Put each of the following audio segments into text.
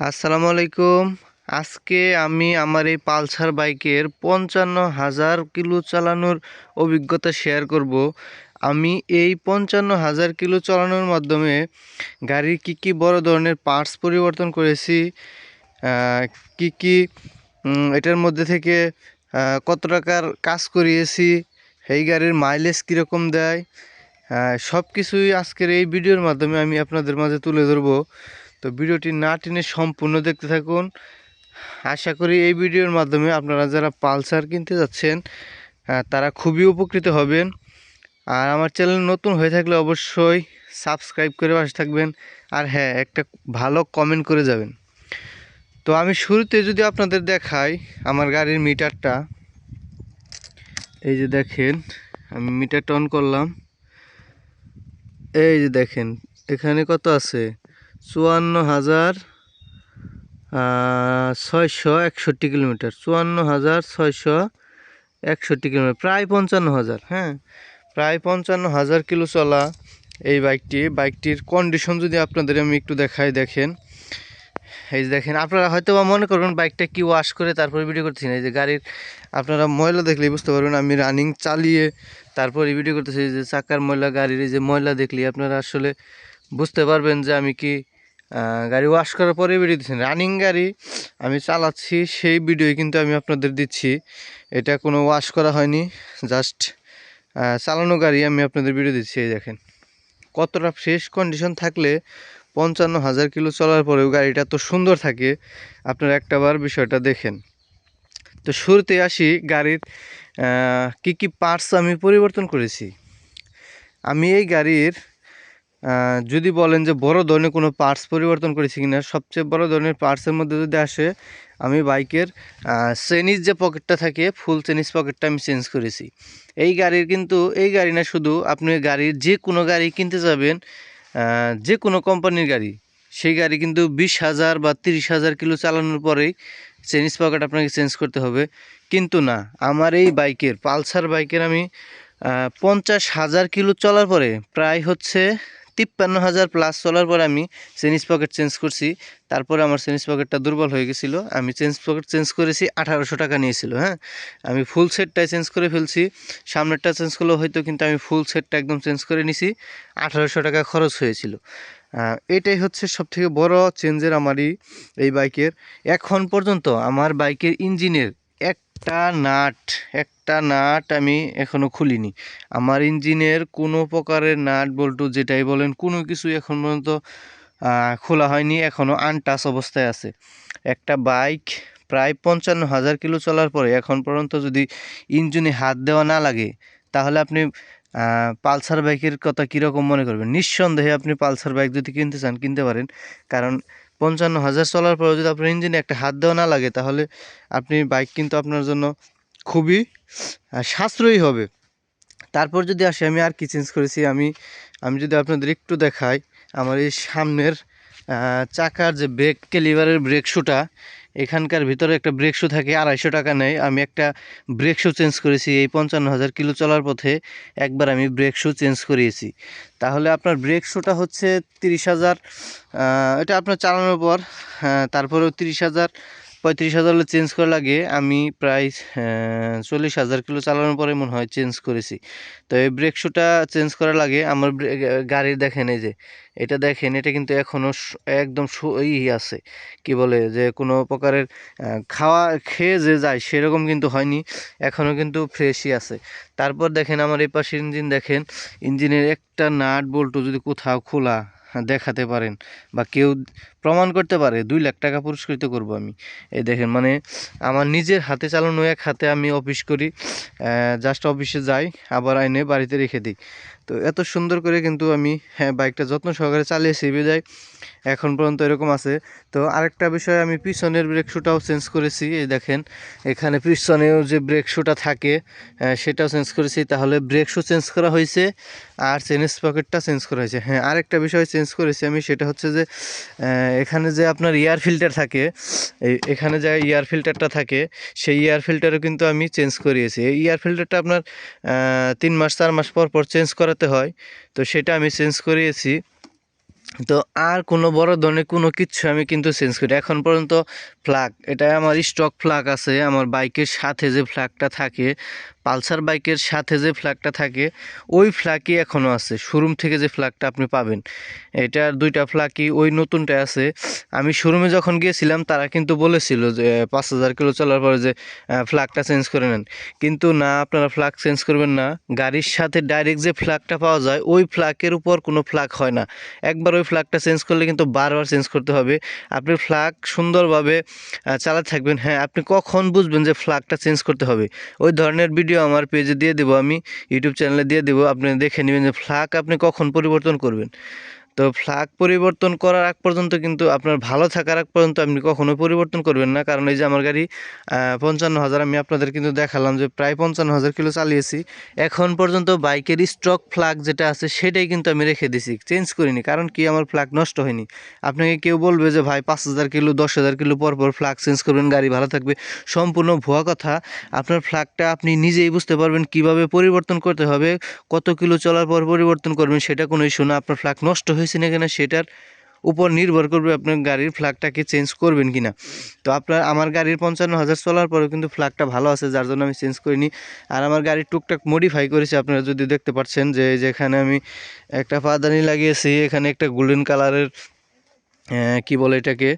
আসসালামু আলাইকুম। আজকে আমি আমার এই পালসার বাইকের পঞ্চান্ন হাজার কিলো চালানোর অভিজ্ঞতা শেয়ার করব। আমি এই পঞ্চান্ন হাজার কিলো চালানোর মাধ্যমে গাড়ির কি কি বড় ধরনের পার্টস পরিবর্তন করেছি কি কি এটার মধ্যে থেকে কত টাকার কাজ করিয়েছি, এই গাড়ির মাইলেজ কীরকম দেয় সব কিছুই আজকের এই ভিডিওর মাধ্যমে আমি আপনাদের মাঝে তুলে ধরবো। তো ভিডিওটি না টেনে সম্পূর্ণ দেখতে থাকুন। আশা করি এই ভিডিওর মাধ্যমে আপনারা যারা পালসার কিনতে যাচ্ছেন তারা খুবই উপকৃত হবেন। আর আমার চ্যানেল নতুন হয়ে থাকলে অবশ্যই সাবস্ক্রাইব করে পাশে থাকবেন। আর হ্যাঁ একটা ভালো কমেন্ট করে যাবেন। তো আমি শুরুতে যদি আপনাদের দেখাই আমার গাড়ির মিটারটা। এই যে দেখেন, আমি মিটারটা অন করলাম। এই যে দেখেন, এখানে কত আছে? চুয়ান্ন হাজার ছয়শো একষট্টি কিলোমিটার। চুয়ান্ন হাজার ছয়শো একষট্টি কিলোমিটার। প্রায় পঞ্চান্ন হাজার হ্যাঁ? প্রায় পঞ্চান্ন হাজার কিলো চলা এই বাইকটি। বাইকটির কন্ডিশন যদি আপনাদের আমি একটু দেখাই, দেখেন। এই যে দেখেন, আপনারা হয়তো বা মনে করবেন বাইকটা কি ওয়াশ করে তারপরে ভিডিও করতেছি না। এই যে গাড়ির, আপনারা ময়লা দেখলেই বুঝতে পারবেন, আমি রানিং চালিয়ে তারপরে ভিডিও করতেছি। যে চাকার ময়লা, গাড়ির এই যে ময়লা দেখলে আপনারা আসলে বুঝতে পারবেন যে আমি কি গাড়ি ওয়াশ করার পরে ভিডিও দিচ্ছেন। রানিং গাড়ি আমি চালাচ্ছি, সেই ভিডিও কিন্তু আমি আপনাদের দিচ্ছি। এটা কোনো ওয়াশ করা হয়নি জাস্ট চালানো গাড়ি আমি আপনাদের ভিডিও দিচ্ছি, এই দেখেন। কতটা ফ্রেশ কন্ডিশন থাকলে পঞ্চান্ন হাজার কিলো চলার পরেও গাড়িটা তো সুন্দর থাকে, আপনারা একটাবার বিষয়টা দেখেন। তো শুরুতে আসি, গাড়ির কি কি পার্টস আমি পরিবর্তন করেছি। আমি এই গাড়ির যদি বলেন যে বড় ধরনের কোনো পার্টস পরিবর্তন করেছি কিনা, সবচেয়ে বড় ধরনের পার্টসের মধ্যে যদি আসে, আমি বাইকের চেনিস যে পকেটটা থাকে ফুল চেনিস পকেটটা আমি চেঞ্জ করেছি। এই গাড়ির কিন্তু, এই গাড়ি না শুধু, আপনি গাড়ির যে কোনো গাড়ি কিনতে যাবেন যে কোনো কোম্পানির গাড়ি, সেই গাড়ি কিন্তু বিশ হাজার বা তিরিশ হাজার কিলো চালানোর পরেই চেনিস পকেট আপনাকে চেঞ্জ করতে হবে। কিন্তু না, আমার এই বাইকের, পালসার বাইকের আমি পঞ্চাশ হাজার কিলো চলার পরে প্রায় হচ্ছে তিপ্পান্ন হাজার প্লাস চলার পর আমি চেনিস পকেট চেঞ্জ করছি। তারপরে আমার চেনিস পকেটটা দুর্বল হয়ে গেছিল। আমি চেঞ্জ পকেট চেঞ্জ করেছি, আঠারোশো টাকা নিয়েছিল হ্যাঁ? আমি ফুল সেটটাই চেঞ্জ করে ফেলছি। সামনেরটা চেঞ্জ করলেও হয়তো কিন্তু আমি ফুল সেটটা একদম চেঞ্জ করে নিছি। আঠারোশো টাকা খরচ হয়েছিল। এটাই হচ্ছে সবথেকে বড় চেঞ্জের আমারই এই বাইকের এখন পর্যন্ত আমার বাইকের ইঞ্জিনের একটা নাট একটা নাট আমি এখনও খুলিনি। আমার ইঞ্জিনের কোনো প্রকারের নাট বল্টু যেটাই বলেন, কোনো কিছু এখন পর্যন্ত খোলা হয়নি এখনও আনটাচ অবস্থায় আছে। একটা বাইক প্রায় পঞ্চান্ন হাজার কিলো চলার পরে এখন পর্যন্ত যদি ইঞ্জিনে হাত দেওয়া না লাগে, তাহলে আপনি পালসার বাইকের কথা কীরকম মনে করবেন? নিঃসন্দেহে আপনি পালসার বাইক যদি কিনতে চান, কিনতে পারেন। কারণ পঞ্চান্ন হাজার চলার পরে যদি আপনার ইঞ্জিনে একটা হাত দেওয়া না লাগে, তাহলে আপনি বাইক কিন্তু আপনার জন্য খুবই সাশ্রয়ী হবে। তারপর যদি আসি, আমি আর কি চেঞ্জ করেছি? আমি আমি যদি আপনাদের একটু দেখাই, আমার এই সামনের চাকার যে ব্রেক ক্যালিভারের ব্রেক শুটা এখানকার ভিতরে একটা ব্রেক শু থাকে, আড়াইশো টাকা নেয়। আমি একটা ব্রেক শু চেঞ্জ করেছি, এই পঞ্চান্ন হাজার কিলো চলার পথে একবার আমি ব্রেক শু চেঞ্জ করিয়েছি। তাহলে আপনার ব্রেক শুটা হচ্ছে তিরিশ হাজার এটা আপনার চালানোর পর তারপরেও তিরিশ হাজার পঁয়ত্রিশ হাজার হলে চেঞ্জ করা লাগে। আমি প্রায় চল্লিশ হাজার কিলো চালানোর পরে মনে হয় চেঞ্জ করেছি। তো এই ব্রেক শুটা চেঞ্জ করা লাগে। আমার গাড়ির দেখেন এই যে, এটা দেখেন, এটা কিন্তু এখনও একদম ই আছে। কি বলে? যে কোনো প্রকারের খাওয়া খেয়ে যে যায়, সেরকম কিন্তু হয়নি। এখনও কিন্তু ফ্রেশই আছে। তারপর দেখেন, আমার এই পাশের ইঞ্জিন দেখেন ইঞ্জিনের একটা নাট বল্টু যদি কোথাও খোলা দেখাতে পারেন বা কেউ প্রমাণ করতে পারে, দুই লাখ টাকা পুরস্কৃত করব আমি। এই দেখেন মানে আমার নিজের হাতে চালানো এক হাতে আমি অফিস করি জাস্ট অফিসে যাই, আবার আইনে বাড়িতে রেখে দিই। তো এত সুন্দর করে কিন্তু আমি হ্যাঁ বাইকটা যত্ন সহকারে চালিয়েছি যাই এখন পর্যন্ত এরকম আছে। তো আরেকটা বিষয়, আমি পিছনের ব্রেক শুটাও চেঞ্জ করেছি। এই দেখেন, এখানে পিছনেও যে ব্রেক শুটা থাকে সেটাও চেঞ্জ করেছি। তাহলে ব্রেক শু চেঞ্জ করা হয়েছে আর চেনের পকেটটা চেঞ্জ করা হয়েছে। হ্যাঁ আরেকটা বিষয় চেঞ্জ করেছি আমি, সেটা হচ্ছে যে এখানে যে আপনার এয়ার ফিল্টার থাকে এখানে যে এয়ার ফিল্টারটা থাকে, সেই এয়ার ফিল্টারও কিন্তু আমি চেঞ্জ করিয়েছি। এই এয়ার ফিল্টারটা আপনার তিন মাস, চার মাস পর পর চেঞ্জ করাতে হয়। তো সেটা আমি চেঞ্জ করিয়েছি। তো আর কোনো বড় ধরনের কোনো কিচ্ছু আমি কিন্তু চেঞ্জ করি এখন পর্যন্ত ফ্ল্যাগ এটা আমার স্টক ফ্ল্যাগ আছে, আমার বাইকের সাথে যে ফ্ল্যাগটা থাকে, পালসার বাইকের সাথে যে ফ্ল্যাগটা থাকে, ওই ফ্ল্যাগই এখনও আছে। শোরুম থেকে যে ফ্ল্যাগটা আপনি পাবেন, এটার দুইটা ফ্ল্যাগই ওই নতুনটা আছে। আমি শোরুমে যখন গিয়েছিলাম, তারা কিন্তু বলেছিল যে, পাঁচ হাজার কিলো চলার পরে যে ফ্ল্যাগটা চেঞ্জ করে নেন। কিন্তু না, আপনারা ফ্ল্যাগ চেঞ্জ করবেন না। গাড়ির সাথে ডাইরেক্ট যে ফ্ল্যাগটা পাওয়া যায়, ওই ফ্ল্যাগের উপর কোনো ফ্ল্যাগ হয় না। একবার ওই ফ্ল্যাগটা চেঞ্জ করলে কিন্তু বারবার চেঞ্জ করতে হবে। আপনি ফ্ল্যাগ সুন্দরভাবে চালাতে থাকবেন। হ্যাঁ আপনি কখন বুঝবেন যে ফ্ল্যাগটা চেঞ্জ করতে হবে? ওই ধরনের ভিডিও আমার পেজে দিয়ে দেবো আমি, ইউটিউব চ্যানেলে দিয়ে দেবো। আপনি দেখে নেবেন যে ফ্ল্যাগ আপনি কখন পরিবর্তন করবেন। তো ফ্ল্যাগ পরিবর্তন করার আগ পর্যন্ত কিন্তু আপনার ভালো থাকার আগ পর্যন্ত আপনি কখনোই পরিবর্তন করবেন না। কারণ এই যে আমার গাড়ি পঞ্চান্ন হাজার আমি আপনাদের কিন্তু দেখালাম যে প্রায় পঞ্চান্ন হাজার কিলো চালিয়েছি। এখন পর্যন্ত বাইকের স্টক ফ্ল্যাগ যেটা আছে সেটাই কিন্তু আমি রেখে দিছি চেঞ্জ করিনি। কারণ কি? আমার ফ্ল্যাগ নষ্ট হয়নি। আপনাকে কেউ বলবে যে, ভাই, পাঁচ হাজার কিলো, দশ হাজার কিলো পর পর ফ্ল্যাগ চেঞ্জ করবেন, গাড়ি ভালো থাকবে। সম্পূর্ণ ভুয়া কথা। আপনার ফ্ল্যাগটা আপনি নিজেই বুঝতে পারবেন কীভাবে পরিবর্তন করতে হবে, কত কিলো চলার পর পরিবর্তন করবেন, সেটা কোনো ইস্যু না। আপনার ফ্ল্যাগ নষ্ট হয়েছে না কিনা সেটার উপর নির্ভর করবে আপনার গাড়ির ফ্ল্যাগটাকে চেঞ্জ করবেন কিনা। তো আপনার, আমার গাড়ির পঞ্চান্ন হাজার চলার পরেও কিন্তু ফ্ল্যাগটা ভালো আছে, যার জন্য আমি চেঞ্জ করিনি। আর আমার গাড়ির টুকটাক মডিফাই করেছি, আপনারা যদি দেখতে পাচ্ছেন যে যেখানে আমি একটা পাদানি লাগিয়েছি, এখানে একটা গোল্ডেন কালারের কি বলে এটাকে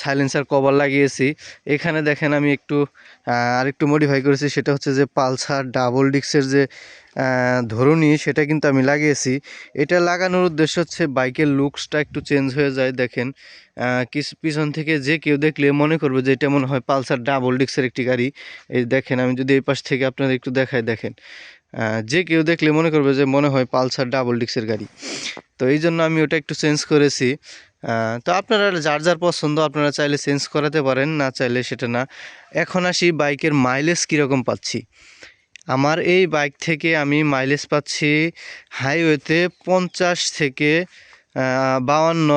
সাইলেন্সার কভার লাগিয়েছি। এখানে দেখেন আমি একটু আরেকটু মডিফাই করেছি, সেটা হচ্ছে যে পালসার ডাবল ডিক্সের যে ধরুনি সেটা কিন্তু আমি লাগিয়েছি। এটা লাগানোর উদ্দেশ্য হচ্ছে বাইকের লুকসটা একটু চেঞ্জ হয়ে যায়, দেখেন। কিছু পিছন থেকে যে কেউ দেখলে মনে করবে যে এটা মনে হয় পালসার ডাবল ডিক্সের একটি গাড়ি। এই দেখেন, আমি যদি এই পাশ থেকে আপনাদের একটু দেখাই, দেখেন। যে কেউ দেখলে মনে করবে যে মনে হয় পালসার ডাবল ডিক্সের গাড়ি। তো এই জন্য আমি ওটা একটু চেঞ্জ করেছি। তো আপনারা যার যার পছন্দ, আপনারা চাইলে চেঞ্জ করাতে পারেন, না চাইলে সেটা না। এখন আসি বাইকের মাইলেজ কীরকম পাচ্ছি। আমার এই বাইক থেকে আমি মাইলেজ পাচ্ছি হাইওয়েতে পঞ্চাশ থেকে বাউান্ন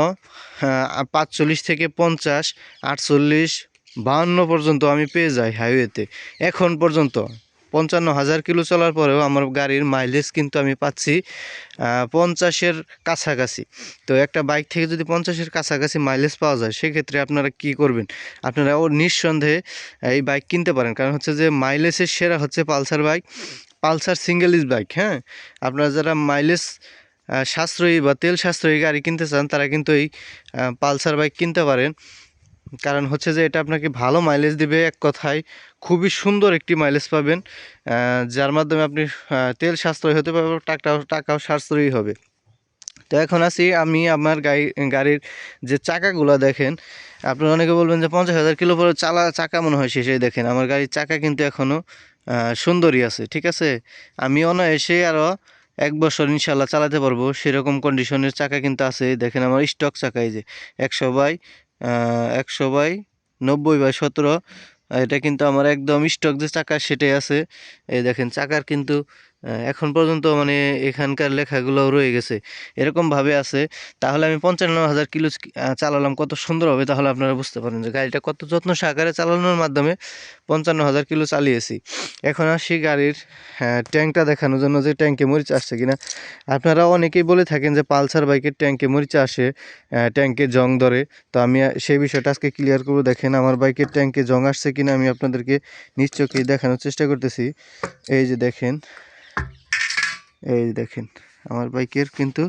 পাঁচচল্লিশ থেকে পঞ্চাশ, আটচল্লিশ বাউান্ন পর্যন্ত আমি পেয়ে যাই হাইওয়েতে এখন পর্যন্ত পঞ্চান্ন হাজার কিলো চলার পরেও আমার গাড়ির মাইলেজ কিন্তু আমি পাচ্ছি পঞ্চাশের কাছাকাছি। তো একটা বাইক থেকে যদি পঞ্চাশের কাছাকাছি মাইলেজ পাওয়া যায়, সেক্ষেত্রে আপনারা কি করবেন? আপনারা ও নিঃসন্দেহে এই বাইক কিনতে পারেন। কারণ হচ্ছে যে মাইলেজের সেরা হচ্ছে Pulsar bike Pulsar single is bike হ্যাঁ? আপনারা যারা মাইলেজ সাশ্রয়ী বা তেল সাশ্রয়ী গাড়ি কিনতে চান, তারা কিন্তু এই পালসার বাইক কিনতে পারেন। কারণ হচ্ছে যে এটা আপনাকে ভালো মাইলেজ দিবে এক কথায়। খুবই সুন্দর একটি মাইলেজ পাবেন। যার মাধ্যমে আপনি তেল সাশ্রয় হতে পারবে টাকাও টাকাও সাশ্রয়ী হবে। তো এখন আসি আমি আমার গাড়ি গাড়ির যে চাকাগুলো দেখেন, আপনারা অনেকে বলবেন যে পঞ্চাশ হাজার কিলো পরে চালা, চাকা মনে হয় শেষে দেখেন। আমার গাড়ির চাকা কিন্তু এখনও সুন্দরই আছে, ঠিক আছে? আমি অনায়াসে আরও এক বছর ইনশাল্লাহ চালাতে পারব। সেরকম কন্ডিশনের চাকা কিন্তু আছে। দেখেন আমার স্টক চাকা এই যে একশো বাই একশো বাই নব্বই বাই সতেরো। এটা কিন্তু আমার একদম স্টক যে চাকা সেটাই আছে। এই দেখেন, চাকার কিন্তু এখন পর্যন্ত মানে এখানকার লেখাগুলো রয়ে গেছে। এরকমভাবে আছে তাহলে আমি পঞ্চান্ন হাজার কিলো চালালাম কত সুন্দর হবে তাহলে আপনারা বুঝতে পারেন যে গাড়িটা কত যত্ন সহকারে চালানোর মাধ্যমে পঞ্চান্ন হাজার কিলো চালিয়েছি। এখন আসি গাড়ির হ্যাঁ, ট্যাঙ্কটা দেখানোর জন্য যে ট্যাঙ্কে মরিচা আসছে কিনা। আপনারা অনেকেই বলে থাকেন যে পালসার বাইকের ট্যাঙ্কে মরিচা আসে ট্যাঙ্কে জং ধরে। তো আমি সেই বিষয়টা আজকে ক্লিয়ার করব। দেখেন আমার বাইকের ট্যাঙ্কে জং আসছে কিনা আমি আপনাদেরকে নিশ্চয়ই দেখানোর চেষ্টা করতেছি। এই যে দেখেন এই দেখেন, আমার বাইকের কিন্তু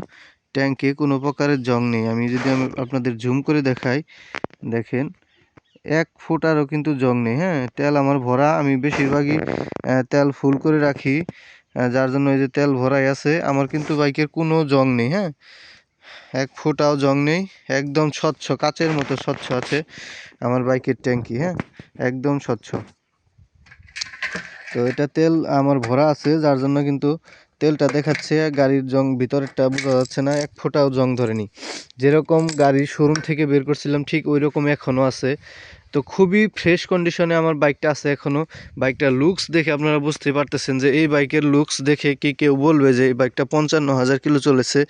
ট্যাঙ্কে কোনো প্রকারের জং নেই। আমি যদি আমি আপনাদের জুম করে দেখাই, দেখেন, এক ফুটারও কিন্তু জং নেই হ্যাঁ? তেল আমার ভরা, আমি বেশিরভাগই তেল ফুল করে রাখি যার জন্য এই যে তেল ভরাই আছে, আমার কিন্তু বাইকের কোনো জং নেই হ্যাঁ? এক ফুটাও জং নেই, একদম স্বচ্ছ, কাচের মতো স্বচ্ছ আছে আমার বাইকের ট্যাঙ্কি হ্যাঁ? একদম স্বচ্ছ। তো এটা তেল আমার ভরা আছে, যার জন্য কিন্তু তেলটা দেখাচ্ছে, গাড়ির জং ভিতরেরটা বোঝা যাচ্ছে না, এক ফোঁটাও জং ধরেনি। যেরকম গাড়ির শোরুম থেকে বের করছিলাম, ঠিক ওই রকম এখনও আছে। তো খুবই ফ্রেশ কন্ডিশনে আমার বাইকটা আছে এখনও। বাইকটার লুকস দেখে আপনারা বুঝতে পারতেছেন যে এই বাইকের লুকস দেখে কি কেউ বলবে যে এই বাইকটা পঞ্চান্ন হাজার কিলো চলেছে।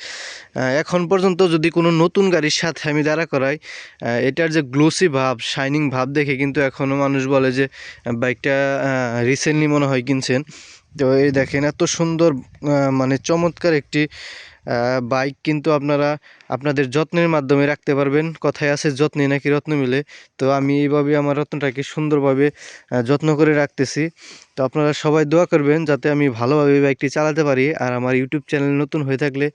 এখন পর্যন্ত যদি কোনো নতুন গাড়ির সাথে আমি দাঁড়া করাই এটার যে গ্লোসি ভাব শাইনিং ভাব দেখে কিন্তু এখনও মানুষ বলে যে বাইকটা রিসেন্টলি মনে হয় কিনছেন। তো এই দেখেন, এত সুন্দর মানে চমৎকার একটি বাইক কিন্তু আপনারা আপনাদের যত্নের মাধ্যমে রাখতে পারবেন। কথায় আছে যত্নে নাকি রত্ন মিলে। তো আমি এইভাবে আমার রত্নটাকে সুন্দরভাবে যত্ন করে রাখতেছি। তো আপনারা সবাই দোয়া করবেন যাতে আমি ভালোভাবে বাইকটি চালাতে পারি আর আমার ইউটিউব চ্যানেল নতুন হয়ে থাকলে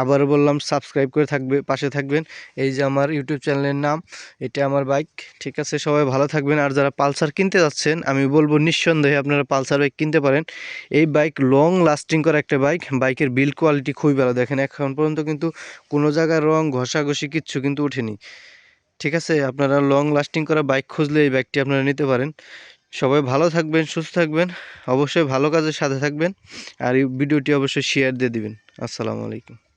আবারও বললাম সাবস্ক্রাইব করে থাকবে, পাশে থাকবেন। এই যে আমার ইউটিউব চ্যানেলের নাম, এটা আমার বাইক। ঠিক আছে, সবাই ভালো থাকবেন। আর যারা পালসার কিনতে যাচ্ছেন, আমি বলব নিঃসন্দেহে আপনারা পালসার বাইক কিনতে পারেন। এই বাইক লং লাস্টিং করা একটা বাইক। বাইকের বিল্ড কোয়ালিটি খুবই ভালো। দেখেন, এখন পর্যন্ত কিন্তু কোনো জায়গায় রং, ঘষাঘষি কিচ্ছু কিন্তু ওঠেনি। ঠিক আছে, আপনারা লং লাস্টিং করা বাইক খুঁজলে এই বাইকটি আপনারা নিতে পারেন। সবাই ভালো থাকবেন, সুস্থ থাকবেন, অবশ্যই ভালো কাজের সাথে থাকবেন, আর এই ভিডিওটি অবশ্যই শেয়ার দিয়ে দিবেন। আসসালামু আলাইকুম।